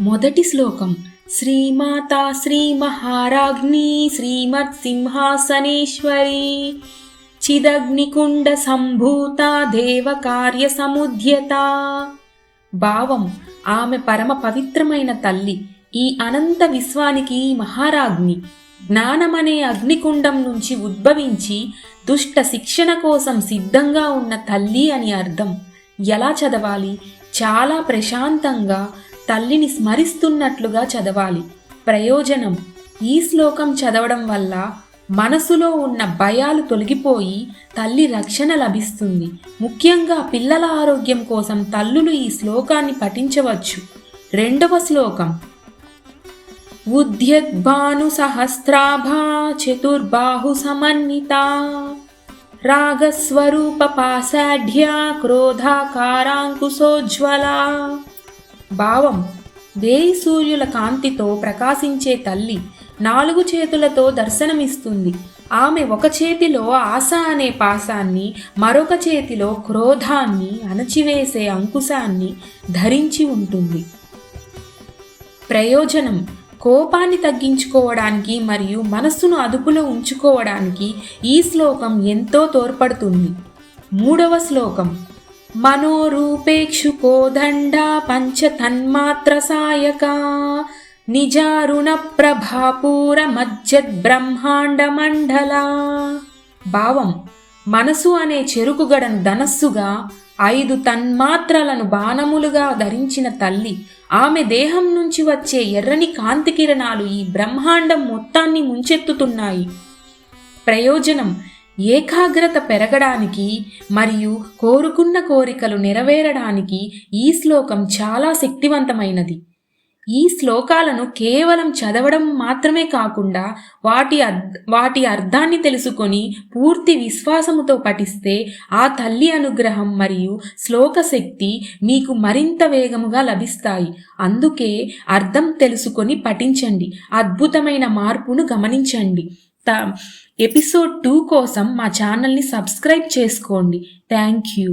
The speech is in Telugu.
మొదటి శ్లోకం. శ్రీమాత శ్రీ మహారాజ్ని శ్రీమత్ సింహాసనేశ్వరి చిదగ్నికుండ సంభూత దేవ కార్య సముద్యత భావం ఆమె పరమ పవిత్రమైన తల్లి ఈ అనంత విశ్వానికి మహారాజ్ని. జ్ఞానమనే అగ్నికుండం నుంచి ఉద్భవించి దుష్ట శిక్షణ కోసం సిద్ధంగా ఉన్న తల్లి అని అర్థం. ఎలా చదవాలి? చాలా ప్రశాంతంగా తల్లిని స్మరిస్తున్నట్లుగా చదవాలి. ప్రయోజనం ఈ శ్లోకం చదవడం వల్ల మనసులో ఉన్న భయాలు తొలగిపోయి తల్లి రక్షణ లభిస్తుంది. ముఖ్యంగా పిల్లల ఆరోగ్యం కోసం తల్లులు ఈ శ్లోకాన్ని పఠించవచ్చు. రెండవ శ్లోకం. ఉద్యద్భాను సహస్రాభా చతుర్బాహు సమన్విత. రాగస్వరూప పాసాఢ్యా క్రోధాకారాంకుశోజ్వలా. భావం. వేయి సూర్యుల కాంతితో ప్రకాశించే తల్లి నాలుగు చేతులతో దర్శనమిస్తుంది. ఆమె ఒక చేతిలో ఆశ అనే పాశాన్ని మరొక చేతిలో క్రోధాన్ని అణచివేసే అంకుశాన్ని ధరించి ఉంటుంది. ప్రయోజనం. కోపాన్ని తగ్గించుకోవడానికి మరియు మనస్సును అదుపులో ఉంచుకోవడానికి ఈ శ్లోకం ఎంతో తోడ్పడుతుంది. మూడవ శ్లోకం. మనోరూపేక్షు పంచ తన్మాత్ర సాయక. నిజారుణ ప్రభాపూర మజ్జద్ బ్రహ్మాండ భావం మనసు అనే చెరుకుగడను ధనస్సుగా ఐదు తన్మాత్రలను బాణములుగా ధరించిన తల్లి ఆమె దేహం నుంచి వచ్చే ఎర్రని కాంతి కిరణాలు ఈ బ్రహ్మాండం మొత్తాన్ని ముంచెత్తుతున్నాయి. ప్రయోజనం ఏకాగ్రత పెరగడానికి మరియు కోరుకున్న కోరికలు నెరవేరడానికి ఈ శ్లోకం చాలా శక్తివంతమైనది. ఈ శ్లోకాలను కేవలం చదవడం మాత్రమే కాకుండా వాటి వాటి అర్థాన్ని తెలుసుకొని పూర్తి విశ్వాసముతో పఠిస్తే ఆ తల్లి అనుగ్రహం మరియు శ్లోక శక్తి మీకు మరింత వేగముగా లభిస్తాయి. అందుకే అర్థం తెలుసుకొని పఠించండి. అద్భుతమైన మార్పును గమనించండి. ఎపిసోడ్ టూ కోసం మా ఛానల్ని సబ్స్క్రైబ్ చేసుకోండి. Thank you.